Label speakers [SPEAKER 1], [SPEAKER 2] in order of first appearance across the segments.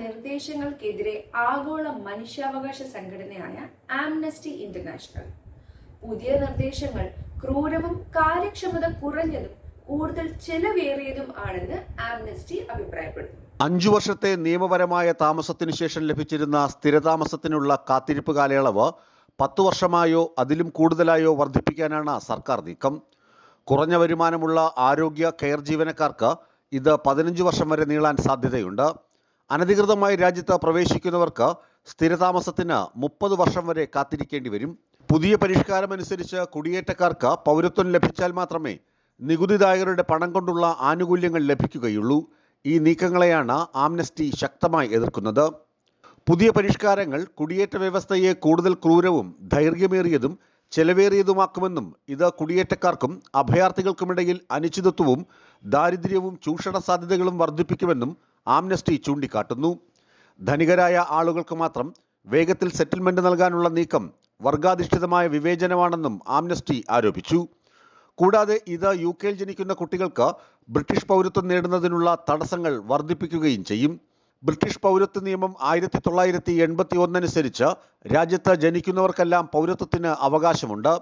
[SPEAKER 1] നിർദ്ദേശങ്ങൾക്കെതിരെ ആഗോള മനുഷ്യാവകാശ സംഘടനയായ ആംനസ്റ്റി ഇന്റർനാഷണൽ. പുതിയ നിർദ്ദേശങ്ങൾ ക്രൂരവും കാര്യക്ഷമത കുറഞ്ഞതും കൂടുതൽ ചെലവേറിയതും ആണെന്ന് ആംനസ്റ്റി അഭിപ്രായപ്പെടുന്നു.
[SPEAKER 2] അഞ്ചു വർഷത്തെ നിയമപരമായ താമസത്തിനു ശേഷം ലഭിച്ചിരുന്ന സ്ഥിരതാമസത്തിനുള്ള കാത്തിരിപ്പ് കാലയളവ് പത്തു വർഷമായോ അതിലും കൂടുതലായോ വർദ്ധിപ്പിക്കാനാണ് സർക്കാർ നീക്കം. കുറഞ്ഞ വരുമാനമുള്ള ആരോഗ്യ കെയർ ജീവനക്കാർക്ക് ഇത് പതിനഞ്ച് വർഷം വരെ നീളാൻ സാധ്യതയുണ്ട്. അനധികൃതമായി രാജ്യത്ത് പ്രവേശിക്കുന്നവർക്ക് സ്ഥിരതാമസത്തിന് മുപ്പത് വർഷം വരെ കാത്തിരിക്കേണ്ടി വരും. പുതിയ പരിഷ്കാരമനുസരിച്ച് കുടിയേറ്റക്കാർക്ക് പൗരത്വം ലഭിച്ചാൽ മാത്രമേ നികുതിദായകരുടെ പണം കൊണ്ടുള്ള ആനുകൂല്യങ്ങൾ ലഭിക്കുകയുള്ളൂ. ഈ നീക്കങ്ങളെയാണ് ആംനസ്റ്റി ശക്തമായി എതിർക്കുന്നത്. പുതിയ പരിഷ്കാരങ്ങൾ കുടിയേറ്റ വ്യവസ്ഥയെ കൂടുതൽ ക്രൂരവും ദൈർഘ്യമേറിയതും ചെലവേറിയതുമാക്കുമെന്നും ഇത് കുടിയേറ്റക്കാർക്കും അഭയാർത്ഥികൾക്കുമിടയിൽ അനിശ്ചിതത്വവും ദാരിദ്ര്യവും ചൂഷണ സാധ്യതകളും വർദ്ധിപ്പിക്കുമെന്നും ആംനസ്റ്റി ചൂണ്ടിക്കാട്ടുന്നു. ധനികരായ ആളുകൾക്ക് മാത്രം വേഗത്തിൽ സെറ്റിൽമെന്റ് നൽകാനുള്ള നീക്കം വർഗാധിഷ്ഠിതമായ വിവേചനമാണെന്നും ആംനസ്റ്റി ആരോപിച്ചു. കൂടാതെ ഇത് യു കെയിൽ ജനിക്കുന്ന കുട്ടികൾക്ക് ബ്രിട്ടീഷ് പൗരത്വം നേടുന്നതിനുള്ള തടസ്സങ്ങൾ വർദ്ധിപ്പിക്കുകയും ചെയ്യും. ബ്രിട്ടീഷ് പൗരത്വ നിയമം ആയിരത്തി തൊള്ളായിരത്തി എൺപത്തി ഒന്നനുസരിച്ച് രാജ്യത്ത് ജനിക്കുന്നവർക്കെല്ലാം പൗരത്വത്തിന് അവകാശമുണ്ട്.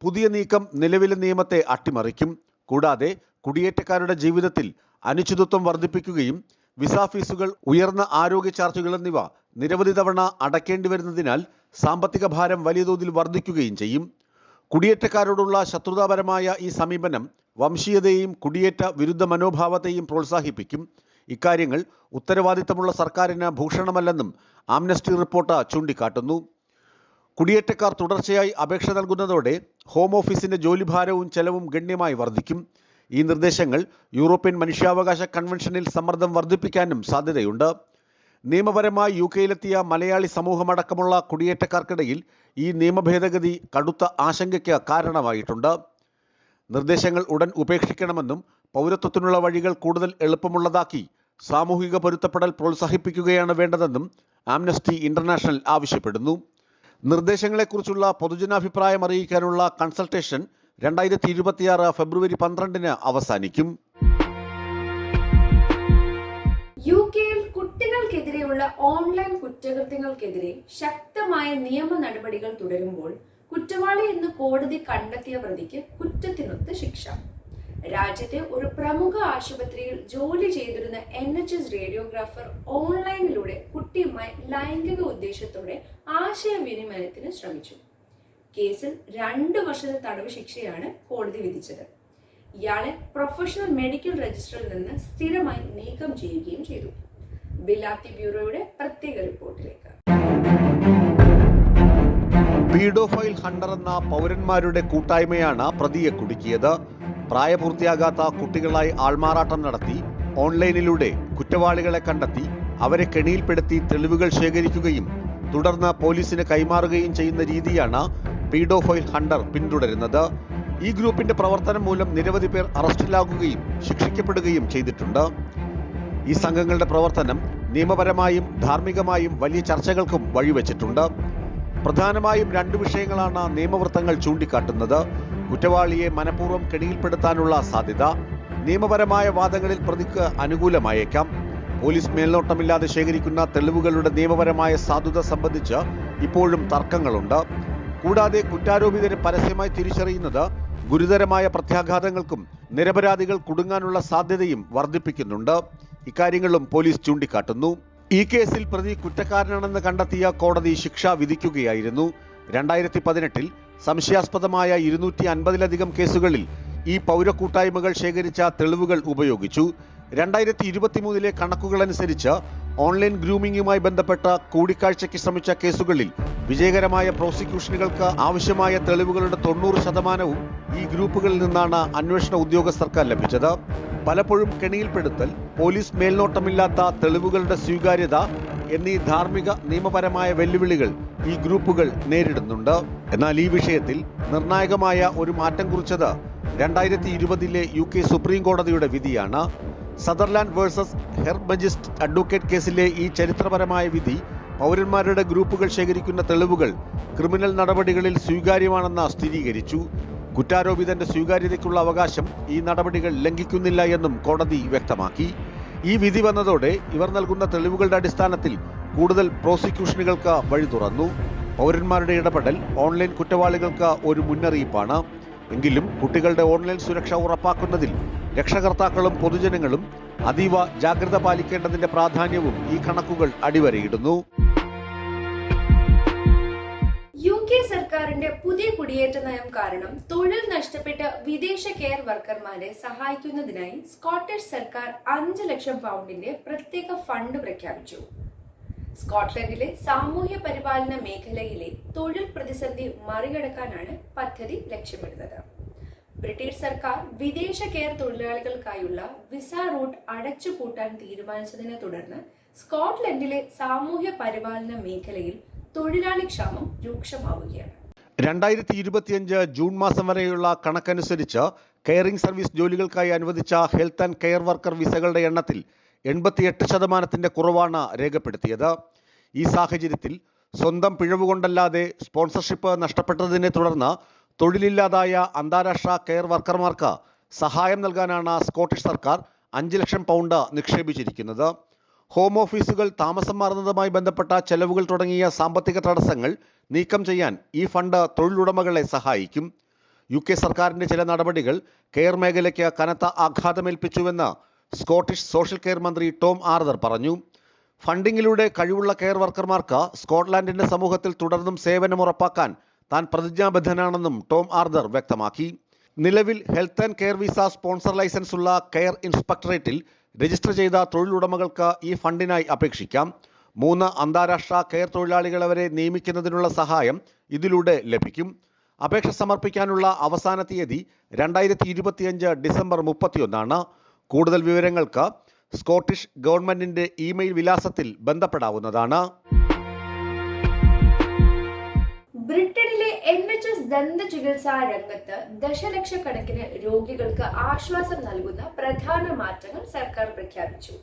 [SPEAKER 2] പുതിയ നീക്കം നിലവിലെ നിയമത്തെ അട്ടിമറിക്കും. കൂടാതെ കുടിയേറ്റക്കാരുടെ ജീവിതത്തിൽ അനിശ്ചിതത്വം വർദ്ധിപ്പിക്കുകയും വിസ ഫീസുകൾ ഉയർന്ന ആരോഗ്യ ചാർജുകൾ എന്നിവ നിരവധി തവണ അടയ്ക്കേണ്ടി വരുന്നതിനാൽ സാമ്പത്തിക ഭാരം വലിയ തോതിൽ വർദ്ധിക്കുകയും ചെയ്യും. കുടിയേറ്റക്കാരോടുള്ള ശത്രുതാപരമായ ഈ സമീപനം വംശീയതയെയും കുടിയേറ്റ വിരുദ്ധ മനോഭാവത്തെയും പ്രോത്സാഹിപ്പിക്കും. ഇക്കാര്യങ്ങൾ ഉത്തരവാദിത്തമുള്ള സർക്കാരിന് ഭൂഷണമല്ലെന്നും ആംനസ്റ്റി റിപ്പോർട്ട് ചൂണ്ടിക്കാട്ടുന്നു. കുടിയേറ്റക്കാർ തുടർച്ചയായി അപേക്ഷ നൽകുന്നതോടെ ഹോം ഓഫീസിന്റെ ജോലിഭാരവും ചെലവും ഗണ്യമായി വർദ്ധിക്കും. ഈ നിർദ്ദേശങ്ങൾ യൂറോപ്യൻ മനുഷ്യാവകാശ കൺവെൻഷനിൽ സമ്മർദ്ദം വർദ്ധിപ്പിക്കാനും സാധ്യതയുണ്ട്. നിയമപരമായി യു കെയിലെത്തിയ മലയാളി സമൂഹമടക്കമുള്ള കുടിയേറ്റക്കാർക്കിടയിൽ ഈ നിയമഭേദഗതി കടുത്ത ആശങ്കയ്ക്ക് കാരണമായിട്ടുണ്ട്. നിർദ്ദേശങ്ങൾ ഉടൻ ഉപേക്ഷിക്കണമെന്നും പൗരത്വത്തിനുള്ള വഴികൾ കൂടുതൽ എളുപ്പമുള്ളതാക്കി സാമൂഹിക പൊരുത്തപ്പെടൽ പ്രോത്സാഹിപ്പിക്കുകയാണ് വേണ്ടതെന്നും ആംനസ്റ്റി ഇന്റർനാഷണൽ ആവശ്യപ്പെടുന്നു. നിർദ്ദേശങ്ങളെക്കുറിച്ചുള്ള പൊതുജനാഭിപ്രായം അറിയിക്കാനുള്ള കൺസൾട്ടേഷൻ രണ്ടായിരത്തി ഇരുപത്തിയാറ് ഫെബ്രുവരി പന്ത്രണ്ടിന് അവസാനിക്കും.
[SPEAKER 1] യു കെയിൽ കുട്ടികൾക്കെതിരെയുള്ള ഓൺലൈൻ കുറ്റകൃത്യങ്ങൾക്കെതിരെ ശക്തമായ നിയമ നടപടികൾ തുടരുമ്പോൾ കുറ്റവാളി എന്ന് കോടതി കണ്ടെത്തിയ പ്രതിക്ക് കുറ്റത്തിനൊത്ത് ശിക്ഷ. രാജ്യത്തെ ഒരു പ്രമുഖ ആശുപത്രിയിൽ ജോലി ചെയ്തിരുന്ന എൻ എച്ച് എസ് റേഡിയോഗ്രാഫർ ഓൺലൈനിലൂടെ കുട്ടിയുമായി ലൈംഗിക ഉദ്ദേശത്തോടെ ആശയവിനിമയത്തിന് ശ്രമിച്ചു. കേസിൽ രണ്ട് വർഷത്തെ തടവ് ശിക്ഷയാണ് കോടതി വിധിച്ചത്. ഇയാളെ പ്രൊഫഷണൽ മെഡിക്കൽ രജിസ്റ്ററിൽ നിന്ന് സ്ഥിരമായി നീക്കം ചെയ്യുകയും ചെയ്തു. ബിലാത്തി ബ്യൂറോയുടെ പ്രത്യേക റിപ്പോർട്ടിലേക്ക്.
[SPEAKER 2] പീഡോഫൈൽ ഹണ്ടർ എന്ന പൗരന്മാരുടെ കൂട്ടായ്മയാണ് പ്രതിയെ കുടുക്കിയത്. പ്രായപൂർത്തിയാകാത്ത കുട്ടികളായി ആൾമാറാട്ടം നടത്തി ഓൺലൈനിലൂടെ കുറ്റവാളികളെ കണ്ടെത്തി അവരെ കെണിയിൽപ്പെടുത്തി തെളിവുകൾ ശേഖരിക്കുകയും തുടർന്ന് പോലീസിന് കൈമാറുകയും ചെയ്യുന്ന രീതിയാണ് പീഡോഫൈൽ ഹണ്ടർ പിന്തുടരുന്നത്. ഈ ഗ്രൂപ്പിന്റെ പ്രവർത്തനം മൂലം നിരവധി പേർ അറസ്റ്റിലാകുകയും ശിക്ഷിക്കപ്പെടുകയും ചെയ്തിട്ടുണ്ട്. ഈ സംഘങ്ങളുടെ പ്രവർത്തനം നിയമപരമായും ധാർമ്മികമായും വലിയ ചർച്ചകൾക്കും വഴിവെച്ചിട്ടുണ്ട്. പ്രധാനമായും രണ്ട് വിഷയങ്ങളാണ് നിയമവൃത്തങ്ങൾ ചൂണ്ടിക്കാട്ടുന്നത്. കുറ്റവാളിയെ മനഃപൂർവം കെണിയിൽപ്പെടുത്താനുള്ള സാധ്യത നിയമപരമായ വാദങ്ങളിൽ പ്രതിക്ക് അനുകൂലമായേക്കാം. പോലീസ് മേൽനോട്ടമില്ലാതെ ശേഖരിക്കുന്ന തെളിവുകളുടെ നിയമപരമായ സാധുത സംബന്ധിച്ച് ഇപ്പോഴും തർക്കങ്ങളുണ്ട്. കൂടാതെ കുറ്റാരോപിതരെ പരസ്യമായി തിരിച്ചറിയുന്നത് ഗുരുതരമായ പ്രത്യാഘാതങ്ങൾക്കും നിരപരാധികൾ കുടുങ്ങാനുള്ള സാധ്യതയും വർദ്ധിപ്പിക്കുന്നുണ്ട്. ഇക്കാര്യങ്ങളും പോലീസ് ചൂണ്ടിക്കാട്ടുന്നു. ഈ കേസിൽ പ്രതി കുറ്റക്കാരനാണെന്ന് കണ്ടെത്തിയ കോടതി ശിക്ഷ വിധിക്കുകയായിരുന്നു. രണ്ടായിരത്തി പതിനെട്ടിൽ സംശയാസ്പദമായ ഇരുന്നൂറ്റി അൻപതിലധികം കേസുകളിൽ ഈ പൗരക്കൂട്ടായ്മകൾ ശേഖരിച്ച തെളിവുകൾ ഉപയോഗിച്ചു. രണ്ടായിരത്തി ഇരുപത്തിമൂന്നിലെ കണക്കുകളനുസരിച്ച് ഓൺലൈൻ ഗ്രൂമിംഗുമായി ബന്ധപ്പെട്ട കൂടിക്കാഴ്ചയ്ക്ക് ശ്രമിച്ച കേസുകളിൽ വിജയകരമായ പ്രോസിക്യൂഷനുകൾക്ക് ആവശ്യമായ തെളിവുകളുടെ തൊണ്ണൂറ് ശതമാനവും ഈ ഗ്രൂപ്പുകളിൽ നിന്നാണ് അന്വേഷണ ഉദ്യോഗസ്ഥർക്ക് ലഭിച്ചത്. പലപ്പോഴും കെണിയിൽപ്പെടുത്തൽ പോലീസ് മേൽനോട്ടമില്ലാത്ത തെളിവുകളുടെ സ്വീകാര്യത എന്നീ ധാർമ്മിക നിയമപരമായ വെല്ലുവിളികൾ ഈ ഗ്രൂപ്പുകൾ നേരിടുന്നുണ്ട്. എന്നാൽ ഈ വിഷയത്തിൽ നിർണായകമായ ഒരു മാറ്റം കുറിച്ചത് രണ്ടായിരത്തി ഇരുപതിലെ യു കെ സുപ്രീം കോടതിയുടെ വിധിയാണ്. സദർലാൻഡ് വേഴ്സസ് ഹെർബജിസ്റ്റ് അഡ്വക്കേറ്റ് കേസിലെ ഈ ചരിത്രപരമായ വിധി പൗരന്മാരുടെ ഗ്രൂപ്പുകൾ ശേഖരിക്കുന്ന തെളിവുകൾ ക്രിമിനൽ നടപടികളിൽ സ്വീകാര്യമാണെന്ന് സ്ഥിരീകരിച്ചു. കുറ്റാരോപിതന്റെ സ്വീകാര്യതയ്ക്കുള്ള അവകാശം ഈ നടപടികൾ ലംഘിക്കുന്നില്ല എന്നും കോടതി വ്യക്തമാക്കി. ഈ വിധി വന്നതോടെ ഇവർ നൽകുന്ന തെളിവുകളുടെ അടിസ്ഥാനത്തിൽ കൂടുതൽ പ്രോസിക്യൂഷനുകൾക്ക് വഴി തുറന്നു. പൗരന്മാരുടെ ഇടപെടൽ ഓൺലൈൻ കുറ്റവാളികൾക്ക് ഒരു മുന്നറിയിപ്പാണ്. എങ്കിലും കുട്ടികളുടെ ഓൺലൈൻ സുരക്ഷ ഉറപ്പാക്കുന്നതിൽ രക്ഷകർത്താക്കളും പൊതുജനങ്ങളും അതീവ ജാഗ്രത പാലിക്കേണ്ടതിന്റെ പ്രാധാന്യവും ഈ കണക്കുകൾ അടിവരയിടുന്നു.
[SPEAKER 1] യു കെ സർക്കാരിന്റെ പുതിയ കുടിയേറ്റ നയം കാരണം തൊഴിൽ നഷ്ടപ്പെട്ട വിദേശ കെയർ വർക്കർമാരെ സഹായിക്കുന്നതിനായി സ്കോട്ടിഷ് സർക്കാർ അഞ്ച് ലക്ഷം പൗണ്ടിന്റെ പ്രത്യേക ഫണ്ട് പ്രഖ്യാപിച്ചു. സ്കോട്ട്ലൻഡിലെ സാമൂഹ്യ പരിപാലന മേഖലയിലെ തൊഴിൽ പ്രതിസന്ധി മറികടക്കാനാണ് പദ്ധതി ലക്ഷ്യമിടുന്നത്. ബ്രിട്ടീഷ് സർക്കാർ വിദേശ കെയർ തൊഴിലാളികൾക്കായുള്ള വിസ റൂട്ട് അടച്ചുപൂട്ടാൻ തീരുമാനിച്ചതിനെ തുടർന്ന് സ്കോട്ട്ലൻഡിലെ സാമൂഹ്യ പരിപാലന മേഖലയിൽ തൊഴിലാളി ക്ഷാമം രൂക്ഷമാവുകയാണ്.
[SPEAKER 2] രണ്ടായിരത്തി ഇരുപത്തിയഞ്ച് ജൂൺ മാസം വരെയുള്ള കണക്കനുസരിച്ച് കെയറിംഗ് സർവീസ് ജോലികൾക്കായി അനുവദിച്ച ഹെൽത്ത് ആൻഡ് കെയർ വർക്കർ വിസകളുടെ എണ്ണത്തിൽ എൺപത്തിയെട്ട് ശതമാനത്തിന്റെ കുറവാണ് രേഖപ്പെടുത്തിയത്. ഈ സാഹചര്യത്തിൽ സ്വന്തം പിഴവുകൊണ്ടല്ലാതെ സ്പോൺസർഷിപ്പ് നഷ്ടപ്പെട്ടതിനെ തുടർന്ന് തൊഴിലില്ലാതായ അന്താരാഷ്ട്ര കെയർ വർക്കർമാർക്ക് സഹായം നൽകാനാണ് സ്കോട്ടിഷ് സർക്കാർ അഞ്ച് ലക്ഷം പൗണ്ട് നിക്ഷേപിച്ചിരിക്കുന്നത്. ഹോം ഓഫീസുകൾ താമസം മാറുന്നതുമായി ബന്ധപ്പെട്ട ചെലവുകൾ തുടങ്ങിയ സാമ്പത്തിക തടസ്സങ്ങൾ നീക്കം ചെയ്യാൻ ഈ ഫണ്ട് തൊഴിലുടമകളെ സഹായിക്കും. യു കെ സർക്കാരിന്റെ ചില നടപടികൾ കെയർ മേഖലയ്ക്ക് കനത്ത ആഘാതമേൽപ്പിച്ചുവെന്ന് സ്കോട്ടിഷ് സോഷ്യൽ കെയർ മന്ത്രി ടോം ആർദർ പറഞ്ഞു. ഫണ്ടിങ്ങിലൂടെ കഴിവുള്ള കെയർ വർക്കർമാർക്ക് സ്കോട്ട്ലാൻഡിന്റെ സമൂഹത്തിൽ തുടർന്നും സേവനം ഉറപ്പാക്കാൻ താൻ പ്രതിജ്ഞാബദ്ധനാണെന്നും ടോം ആർദർ വ്യക്തമാക്കി. നിലവിൽ health and care visa sponsor licence ഉള്ള കെയർ ഇൻസ്പെക്ടറേറ്റിൽ രജിസ്റ്റർ ചെയ്ത തൊഴിലുടമകൾക്ക് ഈ ഫണ്ടിനായി അപേക്ഷിക്കാം. മൂന്ന് അന്താരാഷ്ട്ര കെയർ തൊഴിലാളികളെ വരെ നിയമിക്കുന്നതിനുള്ള സഹായം ഇതിലൂടെ ലഭിക്കും. അപേക്ഷ സമർപ്പിക്കാനുള്ള അവസാന തീയതി രണ്ടായിരത്തി ഇരുപത്തിയഞ്ച് ഡിസംബർ മുപ്പത്തിയൊന്നാണ്. കൂടുതൽ വിവരങ്ങൾക്ക് സ്കോട്ടിഷ് ഗവൺമെന്റിന്റെ ഇമെയിൽ വിലാസത്തിൽ ബന്ധപ്പെടാവുന്നതാണ്.
[SPEAKER 1] ദന്ത ചികിത്സാ രംഗത്ത് ദശലക്ഷക്കണക്കിന് രോഗികൾക്ക് ആശ്വാസം നൽകുന്ന പ്രധാന മാറ്റങ്ങൾ സർക്കാർ പ്രഖ്യാപിച്ചു.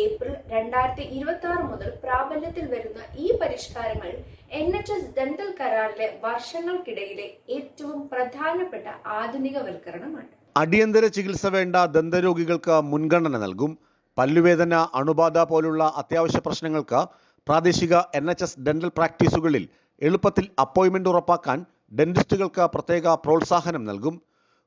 [SPEAKER 1] ഏപ്രിൽ രണ്ടായിരത്തി ഇരുപത്തി ആറ് മുതൽ പ്രാബല്യത്തിൽ വരുന്ന ഈ പരിഷ്കാരങ്ങൾ എൻ എച്ച് എസ് ദന്തൽ കരാറിലെ വർഷങ്ങൾക്കിടയിലെ ഏറ്റവും പ്രധാനപ്പെട്ട ആധുനികവൽക്കരണമാണ്.
[SPEAKER 2] അടിയന്തര ചികിത്സ വേണ്ട ദന്തരോഗികൾക്ക് മുൻഗണന നൽകും. പല്ലുവേദന അണുബാധ പോലുള്ള അത്യാവശ്യ പ്രശ്നങ്ങൾക്ക് പ്രാദേശിക എൻ എച്ച് എസ് ഡെന്റൽ പ്രാക്ടീസുകളിൽ എളുപ്പത്തിൽ അപ്പോയിൻമെന്റ് ഉറപ്പാക്കാൻ ഡെന്റിസ്റ്റുകൾക്ക് പ്രത്യേക പ്രോത്സാഹനം നൽകും.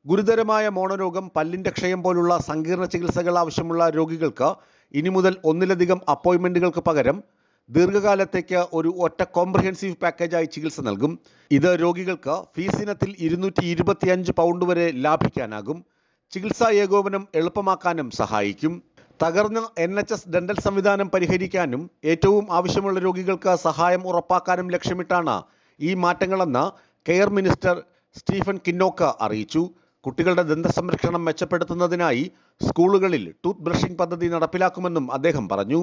[SPEAKER 2] ഗുരുതരമായ മോണരോഗം പല്ലിന്റെ ക്ഷയം പോലുള്ള സങ്കീർണ ചികിത്സകൾ ആവശ്യമുള്ള രോഗികൾക്ക് ഇനി മുതൽ ഒന്നിലധികം അപ്പോയിന്റ്മെന്റുകൾക്ക് പകരം ദീർഘകാലത്തേക്ക് ഒരു ഒറ്റ കോംപ്രഹെൻസീവ് പാക്കേജായി ചികിത്സ നൽകും. ഇത് രോഗികൾക്ക് ഫീസിനത്തിൽ ഇരുന്നൂറ്റി ഇരുപത്തിയഞ്ച് പൗണ്ട് വരെ ലാഭിക്കാനാകും. ചികിത്സാ ഏകോപനം എളുപ്പമാക്കാനും സഹായിക്കും. തകർന്ന എൻ എച്ച് എസ് ഡെന്റൽ സംവിധാനം പരിഹരിക്കാനും ഏറ്റവും ആവശ്യമുള്ള രോഗികൾക്ക് സഹായം ഉറപ്പാക്കാനും ലക്ഷ്യമിട്ടാണ് ഈ മാറ്റങ്ങളെന്ന് കെയർ മിനിസ്റ്റർ സ്റ്റീഫൻ കിന്നോക്ക അറിയിച്ചു. കുട്ടികളുടെ ദന്ത സംരക്ഷണം മെച്ചപ്പെടുത്തുന്നതിനായി സ്കൂളുകളിൽ ടൂത്ത് ബ്രഷിംഗ് പദ്ധതി നടപ്പിലാക്കുമെന്നും അദ്ദേഹം പറഞ്ഞു.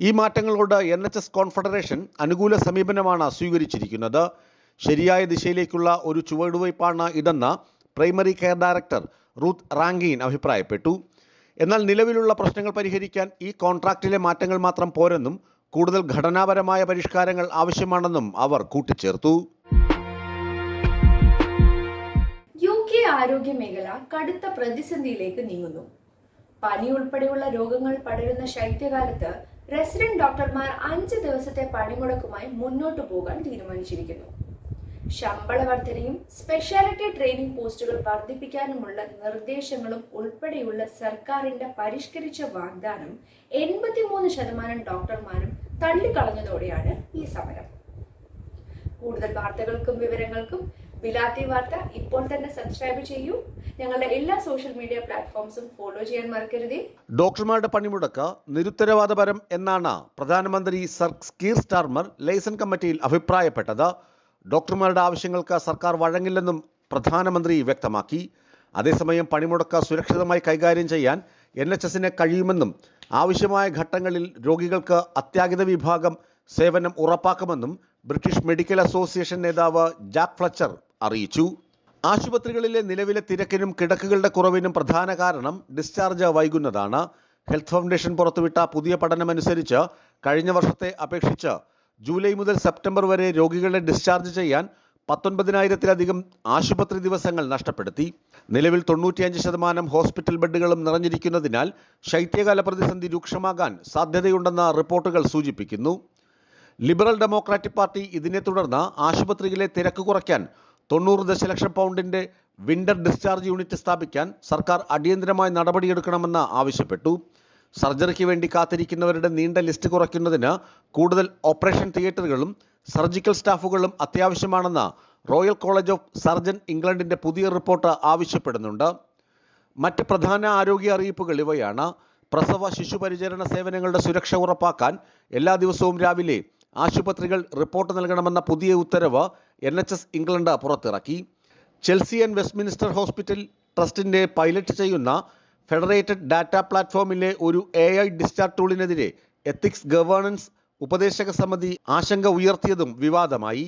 [SPEAKER 2] ഈ മാറ്റങ്ങളോട് എൻ എച്ച് എസ് കോൺഫെഡറേഷൻ അനുകൂല സമീപനമാണ് സ്വീകരിച്ചിരിക്കുന്നത്. ശരിയായ ദിശയിലേക്കുള്ള ഒരു ചുവടുവയ്പ്പാണ് ഇതെന്ന് primary care director Ruth Rankin അഭിപ്രായപ്പെട്ടു. എന്നാൽ നിലവിലുള്ള പ്രശ്നങ്ങൾ പരിഹരിക്കാൻ ഈ കോൺട്രാക്റ്റിലെ മാറ്റങ്ങൾ മാത്രം പോരെന്നും കൂടുതൽ ഘടനാപരമായ പരിഷ്കാരങ്ങൾ ആവശ്യമാണെന്നും അവർ കൂട്ടിച്ചേർത്തു.
[SPEAKER 1] ആരോഗ്യ മേഖല കടുത്ത പ്രതിസന്ധിയിലേക്ക് നീങ്ങുന്നു. പനി ഉൾപ്പെടെയുള്ള രോഗങ്ങൾ പടരുന്ന ശൈത്യകാലത്ത് റെസിഡന്റ് ഡോക്ടർമാർ അഞ്ച് ദിവസത്തെ പണിമുടക്കുമായി മുന്നോട്ടു പോകാൻ തീരുമാനിച്ചിരിക്കുന്നു. ശമ്പള വർധനയും സ്പെഷ്യാലിറ്റി ട്രെയിനിംഗ് പോസ്റ്റുകൾ വർദ്ധിപ്പിക്കാനുമുള്ള നിർദ്ദേശങ്ങളും ഉൾപ്പെടെയുള്ള സർക്കാരിന്റെ പരിഷ്കരിച്ച വാഗ്ദാനം എൺപത്തിമൂന്ന് ശതമാനം ഡോക്ടർമാരും തള്ളിക്കളഞ്ഞതോടെയാണ് ഈ സമരം. കൂടുതൽ വാർത്തകൾക്കും വിവരങ്ങൾക്കും വിലാത്തി വാർത്ത ഇപ്പോൾ തന്നെ സബ്സ്ക്രൈബ് ചെയ്യൂ. ഞങ്ങളുടെ എല്ലാ സോഷ്യൽ മീഡിയ പ്ലാറ്റ്ഫോംസും ഫോളോ ചെയ്യാൻ മറക്കരുത്.
[SPEAKER 2] ഡോക്ടർമാരുടെ പണിമുടക്ക് നിരുത്തരവാദപരം എന്നാണ് പ്രധാനമന്ത്രി സർ കീർ സ്റ്റാർമർ ലൈസൺ കമ്മിറ്റിയിൽ അഭിപ്രായപ്പെട്ടത്. ഡോക്ടർമാരുടെ ആവശ്യങ്ങൾക്ക് സർക്കാർ വഴങ്ങില്ലെന്നും പ്രധാനമന്ത്രി വ്യക്തമാക്കി. അതേസമയം പണിമുടക്ക് സുരക്ഷിതമായി കൈകാര്യം ചെയ്യാൻ എൻ എച്ച് എസിന് കഴിയുമെന്നും ആവശ്യമായ ഘട്ടങ്ങളിൽ രോഗികൾക്ക് അത്യാഹിത വിഭാഗം സേവനം ഉറപ്പാക്കുമെന്നും ബ്രിട്ടീഷ് മെഡിക്കൽ അസോസിയേഷൻ നേതാവ് ജാക്ക് ഫ്ലച്ചർ അറിയിച്ചു. ആശുപത്രികളിലെ നിലവിലെ തിരക്കിനും കിടക്കുകളുടെ കുറവിനും പ്രധാന കാരണം ഡിസ്ചാർജ് വൈകുന്നതാണ്. ഹെൽത്ത് ഫൗണ്ടേഷൻ പുറത്തുവിട്ട പുതിയ പഠനമനുസരിച്ച് കഴിഞ്ഞ വർഷത്തെ അപേക്ഷിച്ച് ജൂലൈ മുതൽ സെപ്റ്റംബർ വരെ രോഗികളെ ഡിസ്ചാർജ് ചെയ്യാൻ പത്തൊൻപതിനായിരത്തിലധികം ആശുപത്രി ദിവസങ്ങൾ നഷ്ടപ്പെടുത്തി. നിലവിൽ തൊണ്ണൂറ്റിയഞ്ച് ശതമാനം ഹോസ്പിറ്റൽ ബെഡുകളും നിറഞ്ഞിരിക്കുന്നതിനാൽ ശൈത്യകാല പ്രതിസന്ധി രൂക്ഷമാകാൻ സാധ്യതയുണ്ടെന്ന റിപ്പോർട്ടുകൾ സൂചിപ്പിക്കുന്നു. ലിബറൽ ഡെമോക്രാറ്റിക് പാർട്ടി ഇതിനെ തുടർന്ന് ആശുപത്രിയിലെ തിരക്ക് കുറയ്ക്കാൻ തൊണ്ണൂറ് ദശലക്ഷം പൗണ്ടിന്റെ വിന്റർ ഡിസ്ചാർജ് യൂണിറ്റ് സ്ഥാപിക്കാൻ സർക്കാർ അടിയന്തരമായി നടപടിയെടുക്കണമെന്ന് ആവശ്യപ്പെട്ടു. സർജറിക്ക് വേണ്ടി കാത്തിരിക്കുന്നവരുടെ നീണ്ട ലിസ്റ്റ് കുറയ്ക്കുന്നതിന് കൂടുതൽ ഓപ്പറേഷൻ തിയേറ്ററുകളും സർജിക്കൽ സ്റ്റാഫുകളും അത്യാവശ്യമാണെന്ന് റോയൽ കോളേജ് ഓഫ് സർജൻ ഇംഗ്ലണ്ടിന്റെ പുതിയ റിപ്പോർട്ട് ആവശ്യപ്പെടുന്നുണ്ട്. മറ്റ് പ്രധാന ആരോഗ്യ അറിയിപ്പുകൾ ഇവയാണ്. പ്രസവ ശിശുപരിചരണ സേവനങ്ങളുടെ സുരക്ഷ ഉറപ്പാക്കാൻ എല്ലാ ദിവസവും രാവിലെ ആശുപത്രികൾ റിപ്പോർട്ട് നൽകണമെന്ന പുതിയ ഉത്തരവ് എൻ എച്ച് എസ് ഇംഗ്ലണ്ട് പുറത്തിറക്കി. ചെൽസി ആൻഡ് വെസ്റ്റ്മിനിസ്റ്റർ ഹോസ്പിറ്റൽ ട്രസ്റ്റിന്റെ പൈലറ്റ് ചെയ്യുന്ന ഫെഡറേറ്റഡ് ഡാറ്റ പ്ലാറ്റ്ഫോമിലെ ഒരു എ ഐ ഡിസ്ചാർജ് ടൂളിനെതിരെ എത്തിക്സ് ഗവേണൻസ് ഉപദേശക സമിതി ആശങ്ക ഉയർത്തിയതും വിവാദമായി.